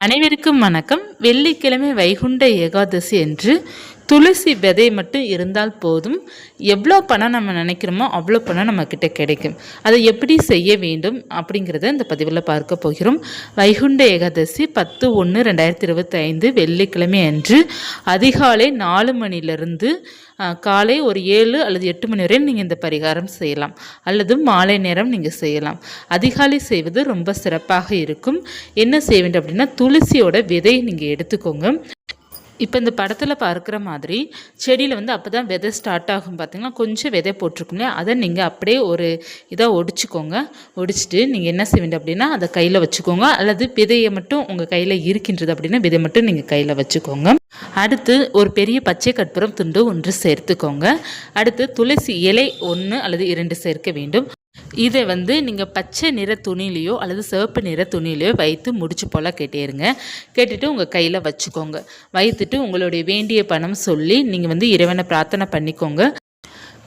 அனைவருக்கும் வணக்கம். வெள்ளிக்கிழமை வைகுண்ட ஏகாதசி என்று துளசி விதை மட்டும் இருந்தால் போதும். எவ்வளோ பணம் நம்ம நினைக்கிறோமோ அவ்வளோ பணம் நம்மக்கிட்ட கிடைக்கும். அதை எப்படி செய்ய வேண்டும் அப்படிங்கிறத இந்த பதிவில் பார்க்க போகிறோம். வைகுண்ட ஏகாதசி பத்து ஒன்று ரெண்டாயிரத்தி இருபத்தி ஐந்து வெள்ளிக்கிழமை அன்று அதிகாலை நாலு மணிலிருந்து காலை ஒரு ஏழு அல்லது எட்டு மணி வரை நீங்கள் இந்த பரிகாரம் செய்யலாம். அல்லது மாலை நேரம் நீங்கள் செய்யலாம். அதிகாலை செய்வது ரொம்ப சிறப்பாக இருக்கும். என்ன செய்ய வேண்டும் அப்படின்னா துளசியோட விதை நீங்கள் எடுத்துக்கோங்க. இப்போ இந்த படத்தில் பார்க்குற மாதிரி செடியில் வந்து அப்போ தான் விதை ஸ்டார்ட் ஆகும் பார்த்தீங்கன்னா கொஞ்சம் விதை போட்டிருக்கும் அதை நீங்கள் அப்படியே ஒரு இதாக ஒடிச்சுக்கோங்க. ஒடிச்சிட்டு நீங்கள் என்ன செய்வீங்க அப்படின்னா அதை கையில் வச்சுக்கோங்க. அல்லது விதையை மட்டும் உங்கள் கையில் இருக்கின்றது அப்படின்னா விதை மட்டும் நீங்கள் கையில் வச்சுக்கோங்க. அடுத்து ஒரு பெரிய பச்சை கற்பூரம் துண்டு ஒன்று சேர்த்துக்கோங்க. அடுத்து துளசி இலை ஒன்று அல்லது இரண்டு சேர்க்க வேண்டும். இதை வந்து நீங்கள் பச்சை நிற துணிலையோ அல்லது சிவப்பு நிற துணிலையோ வைத்து முடிச்சு போல் கேட்டேருங்க கேட்டுட்டு உங்கள் கையில் வச்சுக்கோங்க. வைத்துட்டு உங்களுடைய வேண்டிய பணம் சொல்லி நீங்கள் வந்து இறைவனை பிரார்த்தனை பண்ணிக்கோங்க.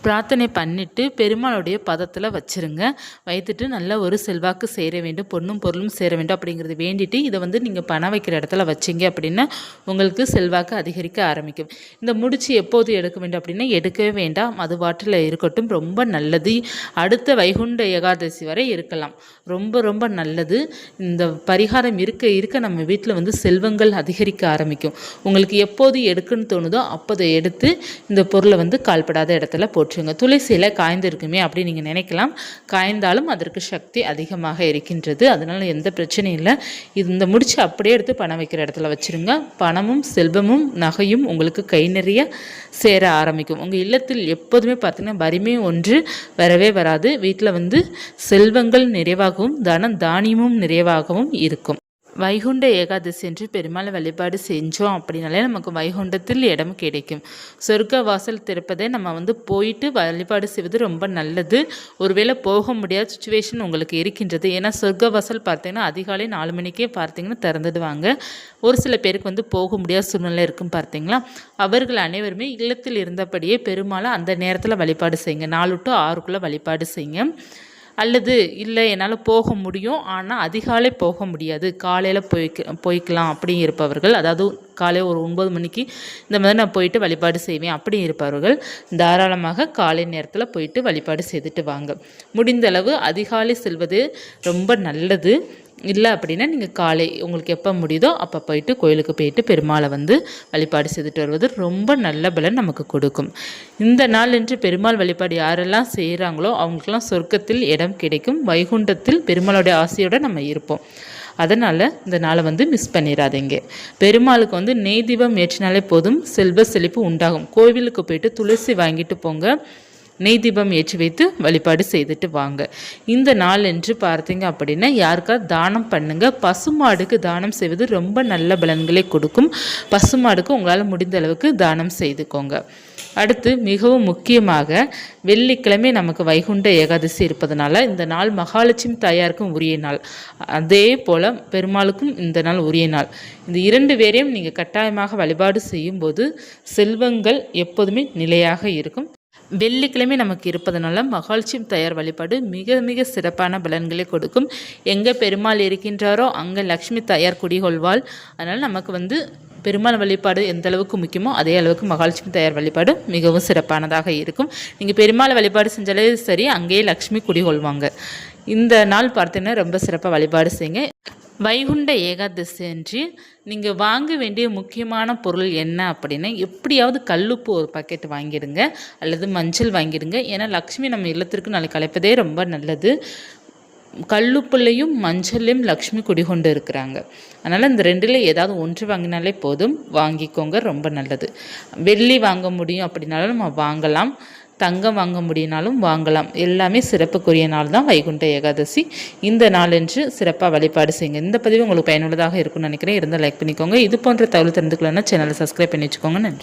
பிரார்த்தனை பண்ணிவிட்டு பெருமாளுடைய பதத்தில் வச்சுருங்க. வைத்துட்டு நல்ல ஒரு செல்வாக்கு சேர வேண்டும் பொண்ணும் பொருளும் சேர வேண்டும் அப்படிங்கிறது வேண்டிட்டு இதை வந்து நீங்கள் பணம் வைக்கிற இடத்துல வச்சிங்க அப்படின்னா உங்களுக்கு செல்வாக்கு அதிகரிக்க ஆரம்பிக்கும். இந்த முடிச்சு எப்போது எடுக்க வேண்டும் அப்படின்னா எடுக்கவே வேண்டாம். அது வாட்டில் இருக்கட்டும். ரொம்ப நல்லது. அடுத்த வைகுண்ட ஏகாதசி வரை இருக்கலாம். ரொம்ப ரொம்ப நல்லது. இந்த பரிகாரம் இருக்க இருக்க நம்ம வீட்டில் வந்து செல்வங்கள் அதிகரிக்க ஆரம்பிக்கும். உங்களுக்கு எப்போது எடுக்குன்னு தோணுதோ அப்போதை எடுத்து இந்த பொருளை வந்து கால்படாத இடத்துல போட்டு போற்றுங்க. துளசியில் காய்ந்திருக்குமே அப்படின்னு நீங்கள் நினைக்கலாம். காய்ந்தாலும் அதற்கு சக்தி அதிகமாக இருக்கின்றது. அதனால் எந்த பிரச்சனையும் இல்லை. இந்த முடிச்சு அப்படியே எடுத்து பணம் வைக்கிற இடத்துல வச்சுருங்க. பணமும் செல்வமும் நகையும் உங்களுக்கு கை நிறைய சேர ஆரம்பிக்கும். உங்கள் இல்லத்தில் எப்போதுமே பார்த்தீங்கன்னா வறுமை ஒன்று வரவே வராது. வீட்டில் வந்து செல்வங்கள் நிறைவாகவும் தனம் தானியமும் நிறைவாகவும் இருக்கும். வைகுண்ட ஏகாதசி என்று பெருமாள் வழிபாடு செஞ்சோம் அப்படின்னாலே நமக்கு வைகுண்டத்தில் இடம் கிடைக்கும். சொர்க்க வாசல் திறப்பதை நம்ம வந்து போயிட்டு வழிபாடு செய்வது ரொம்ப நல்லது. ஒருவேளை போக முடியாத சுச்சுவேஷன் உங்களுக்கு இருக்கின்றது. ஏன்னா சொர்க்க வாசல் பார்த்தீங்கன்னா அதிகாலை நாலு மணிக்கே பார்த்தீங்கன்னா திறந்துடுவாங்க. ஒரு சில பேருக்கு வந்து போக முடியாத சூழ்நிலை இருக்கும் பார்த்தீங்களா? அவர்கள் அனைவருமே இல்லத்தில் இருந்தபடியே பெருமாளை அந்த நேரத்தில் வழிபாடு செய்யுங்க. நாலு டு ஆறுக்குள்ளே வழிபாடு செய்யுங்க. அல்லது இல்லை என்னால் போக முடியும். ஆனால் அதிகாலை போக முடியாது. காலையில் போய்க்க போய்க்கலாம் அப்படி இருப்பவர்கள் அதாவது காலை ஒரு ஒன்பது மணிக்கு இந்த மாதிரி நான் போயிட்டு வழிபாடு செய்வேன் அப்படி இருப்பவர்கள் தாராளமாக காலை நேரத்தில் போயிட்டு வழிபாடு செய்துட்டு வாங்க. முடிந்தளவு அதிகாலை செல்வது ரொம்ப நல்லது. இல்லை அப்படின்னா நீங்கள் காலை உங்களுக்கு எப்போ முடியுதோ அப்போ போயிட்டு கோயிலுக்கு போயிட்டு பெருமாளை வந்து வழிபாடு செய்துட்டு வருவது ரொம்ப நல்ல பலன் நமக்கு கொடுக்கும். இந்த நாள் என்று பெருமாள் வழிபாடு யாரெல்லாம் செய்கிறாங்களோ அவங்களுக்கெல்லாம் சொர்க்கத்தில் இடம் கிடைக்கும். வைகுண்டத்தில் பெருமாளுடைய ஆசையோடு நம்ம இருப்போம். அதனால் இந்த நாளை வந்து மிஸ் பண்ணிடாதீங்க பெருமாளுக்கு வந்து நெய் தீபம் ஏற்றினாலே போதும் செல்வ செழிப்பு உண்டாகும். கோவிலுக்கு போயிட்டு துளசி வாங்கிட்டு போங்க. நெய் தீபம் ஏற்றி வைத்து வழிபாடு செய்துட்டு வாங்க. இந்த நாள் என்று பார்த்தீங்க அப்படின்னா யாருக்கா தானம் பண்ணுங்க. பசுமாடுக்கு தானம் செய்வது ரொம்ப நல்ல பலன்களை கொடுக்கும். பசுமாடுக்கு உங்களால் முடிந்த அளவுக்கு தானம் செய்துக்கோங்க. அடுத்து மிகவும் முக்கியமாக வெள்ளிக்கிழமை நமக்கு வைகுண்ட ஏகாதசி இருப்பதனால இந்த நாள் மகாலட்சுமி தாயாருக்கும் உரிய நாள். அதே போல் பெருமாளுக்கும் இந்த நாள் உரிய நாள். இந்த இரண்டு பேரையும் நீங்கள் கட்டாயமாக வழிபாடு செய்யும்போது செல்வங்கள் எப்போதுமே நிலையாக இருக்கும். வெள்ளிக்கிழமை நமக்கு இருப்பதனால மகாலட்சுமி தயார் வழிபாடு மிக மிக சிறப்பான பலன்களை கொடுக்கும். எங்கே பெருமாள் இருக்கின்றாரோ அங்கே லக்ஷ்மி தயார் குடிகொள்வாள். அதனால் நமக்கு வந்து பெருமாள் வழிபாடு எந்த அளவுக்கு முக்கியமோ அதே அளவுக்கு மகாலட்சுமி தயார் வழிபாடு மிகவும் சிறப்பானதாக இருக்கும். நீங்கள் பெருமாள் வழிபாடு செஞ்சாலே சரி அங்கேயே லக்ஷ்மி குடிகொள்வாங்க. இந்த நாள் பார்த்தீங்கன்னா ரொம்ப சிறப்பாக வழிபாடு செய்யுங்க. வைகுண்ட ஏகாதசி அன்று நீங்கள் வாங்க வேண்டிய முக்கியமான பொருள் என்ன அப்படின்னா எப்படியாவது கல்லுப்பு ஒரு பாக்கெட் வாங்கிடுங்க அல்லது மஞ்சள் வாங்கிடுங்க. ஏன்னா லக்ஷ்மி நம்ம இல்லத்திற்கு நாளைக்கு கலைப்பதே ரொம்ப நல்லது. கல்லுப்புலையும் மஞ்சளையும் லக்ஷ்மி குடிகொண்டு இருக்கிறாங்க. அதனால் இந்த ரெண்டில் ஏதாவது ஒன்று வாங்கினாலே போதும். வாங்கிக்கோங்க ரொம்ப நல்லது. வெள்ளி வாங்க முடியும் அப்படின்னாலும் நம்ம வாங்கலாம். தங்கம் வாங்க முடியினாலும் வாங்கலாம். எல்லாமே சிறப்புக்குரிய நாள் தான். வைகுண்ட ஏகாதசி. இந்த நாளன்று சிறப்பாக வழிபாடு செய்யுங்க. இந்த பதிவு உங்களுக்கு பயனுள்ளதாக இருக்கும்னு நினைக்கிறேன். இருந்தால் லைக் பண்ணிக்கோங்க. இது போன்ற தகவல் தெரிந்துக்கலன்னா சேனலை சப்ஸ்கிரைப் பண்ணி வச்சுக்கோங்க. நன்றி.